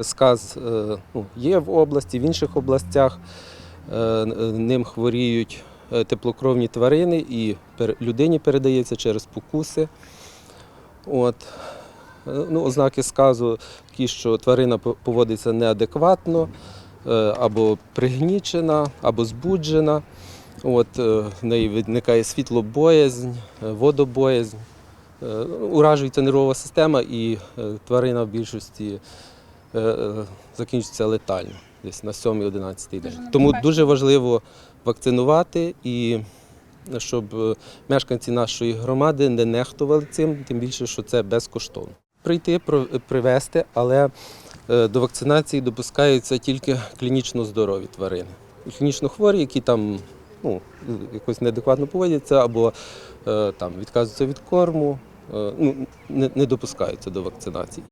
Сказ е, ну, є в області, в інших областях е, ним хворіють е, теплокровні тварини і людині передається через покуси. От. Ну, ознаки сказу такі, що тварина поводиться неадекватно, або пригнічена, або збуджена. От, в неї виникає світлобоязнь, водобоязнь. Е, Уражується нервова система і тварина в більшості закінчиться летально десь на 7-11 день. Тому дуже важливо вакцинувати і щоб е, мешканці нашої громади не нехтували цим, тим більше, що це безкоштовно. Прийти, привезти, але е, до вакцинації допускаються тільки клінічно здорові тварини. Клінічно хворі, які там ну, якось неадекватно поводяться або е, там відказуються від корму, е, ну, не допускаються до вакцинації.